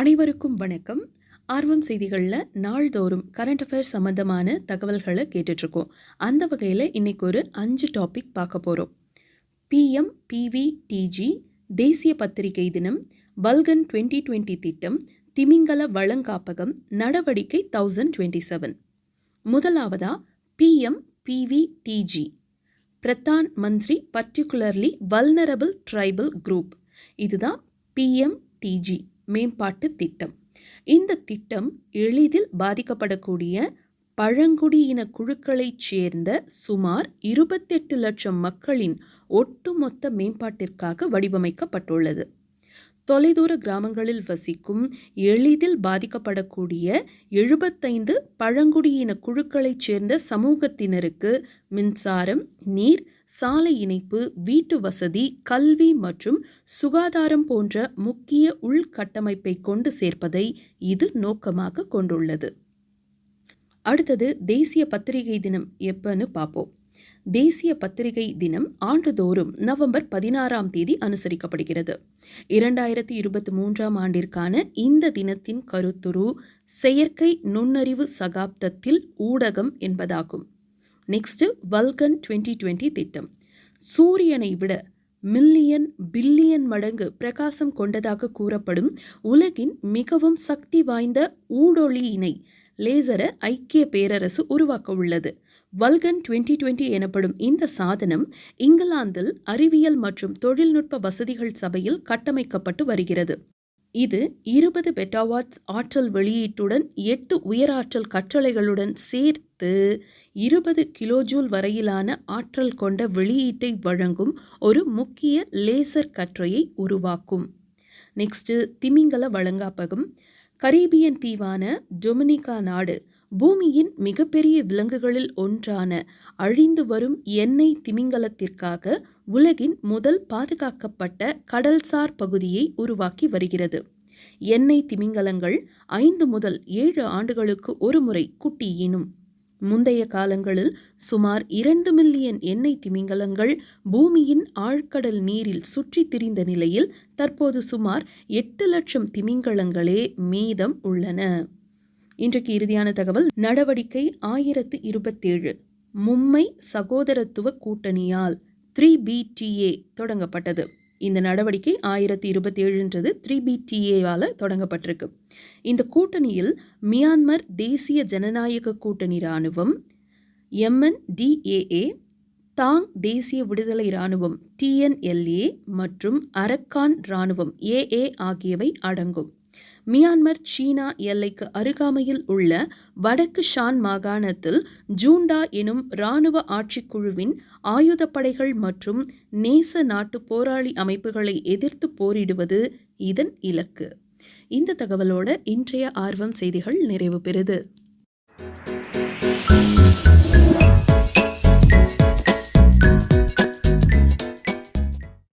அனைவருக்கும் வணக்கம். ஆர்வம் செய்திகளில் நாள்தோறும் கரண்ட் அஃபேர்ஸ் சம்மந்தமான தகவல்களை கேட்டுட்ருக்கோம். அந்த வகையில் இன்றைக்கி ஒரு அஞ்சு டாபிக் பார்க்க போகிறோம் பிஎம் பிவிடிஜி தேசிய பத்திரிகை தினம் பல்கன் டுவெண்ட்டி டுவெண்ட்டி திட்டம் திமிங்கல வளங்காப்பகம் நடவடிக்கை தௌசண்ட் டுவெண்ட்டி செவன் முதலாவதா PM PVTG Pradhan Mantri particularly vulnerable tribal group இதுதான் பிஎம்டிஜி மேம்பாட்டு திட்டம். இந்த திட்டம் எளிதில் பாதிக்கப்படக்கூடிய பழங்குடியின குழுக்களைச் சேர்ந்த சுமார் இருபத்தெட்டு லட்சம் மக்களின் ஒட்டுமொத்த மேம்பாட்டிற்காக வடிவமைக்கப்பட்டுள்ளது. தொலைதூர கிராமங்களில் வசிக்கும் எளிதில் பாதிக்கப்படக்கூடிய எழுபத்தைந்து பழங்குடியின குழுக்களைச் சேர்ந்த சமூகத்தினருக்கு மின்சாரம் நீர் சாலை இணைப்பு வீட்டு வசதி கல்வி மற்றும் சுகாதாரம் போன்ற முக்கிய உள்கட்டமைப்பை கொண்டு சேர்ப்பதை இது நோக்கமாக கொண்டுள்ளது. அடுத்தது தேசிய பத்திரிகை தினம் எப்பன்னு பார்ப்போம். தேசிய பத்திரிகை தினம் ஆண்டுதோறும் நவம்பர் பதினாறாம் தேதி அனுசரிக்கப்படுகிறது. இரண்டாயிரத்தி இருபத்தி மூன்றாம் ஆண்டிற்கான இந்த தினத்தின் கருத்துரு செயற்கை நுண்ணறிவு சகாப்தத்தில் ஊடகம் என்பதாகும். நெக்ஸ்ட் வல்கன் டுவெண்ட்டி டுவெண்ட்டி திட்டம். சூரியனை விட மில்லியன் பில்லியன் மடங்கு பிரகாசம் கொண்டதாக கூறப்படும் உலகின் மிகவும் சக்தி வாய்ந்த ஊடொளியினை லேசரை ஐக்கிய பேரரசு உருவாக்க உள்ளது வல்கன் டுவெண்ட்டி டுவெண்ட்டி எனப்படும் இந்த சாதனம் இங்கிலாந்தில் அறிவியல் மற்றும் தொழில்நுட்ப வசதிகள் சபையில் கட்டமைக்கப்பட்டு வருகிறது. இது இருபது பெட்டாவாட்ஸ் ஆற்றல் வெளியீட்டுடன் எட்டு உயராற்றல் கற்றளைகளுடன் சேர்த்து இருபது கிலோஜூல் வரையிலான ஆற்றல் கொண்ட வெளியீட்டை வழங்கும் ஒரு முக்கிய லேசர் கற்றையை உருவாக்கும். நெக்ஸ்ட்டு திமிங்கல வழங்காப்பகம் கரீபியன் தீவான டொமினிகா நாடு. பூமியின் மிகப்பெரிய விலங்குகளில் ஒன்றான அழிந்து வரும் எண்ணெய் திமிங்கலத்திற்காக உலகின் முதல் பாதுகாக்கப்பட்ட கடல்சார் பகுதியை உருவாக்கி வருகிறது. எண்ணெய் திமிங்கலங்கள் ஐந்து முதல் ஏழு ஆண்டுகளுக்கு ஒரு முறை குட்டியினும் முந்தைய காலங்களில் சுமார் இரண்டு மில்லியன் எண்ணெய் திமிங்கலங்கள் பூமியின் ஆழ்கடல் நீரில் சுற்றித் திரிந்த நிலையில் தற்போது சுமார் எட்டு லட்சம் திமிங்கலங்களே மீதம் உள்ளன. இன்றைக்கு இறுதியான தகவல் நடவடிக்கை ஆயிரத்து இருபத்தேழு. மும்மை சகோதரத்துவ கூட்டணியால் த்ரீ பிடிஏ தொடங்கப்பட்டது. இந்த நடவடிக்கை ஆயிரத்தி இருபத்தி ஏழுன்றது த்ரீ பிடிஏவால் தொடங்கப்பட்டிருக்கு. இந்த கூட்டணியில் மியான்மர் தேசிய ஜனநாயக கூட்டணி இராணுவம் எம்என்டிஏஏ தாங் தேசிய விடுதலை இராணுவம் டிஎன்எல்ஏ மற்றும் அரக்கான் இராணுவம் ஏஏ ஆகியவை அடங்கும். மியான்மர் சீனா எல்லைக்கு அருகாமையில் உள்ள வடக்கு ஷான் மாகாணத்தில் ஜூண்டா எனும் இராணுவ ஆட்சிக்குழுவின் ஆயுதப்படைகள் மற்றும் நேச நாட்டு போராளி அமைப்புகளை எதிர்த்து போரிடுவது இதன் இலக்கு. இந்த தகவலோட இன்றைய ஆர்வம் செய்திகள் நிறைவு பெறுது.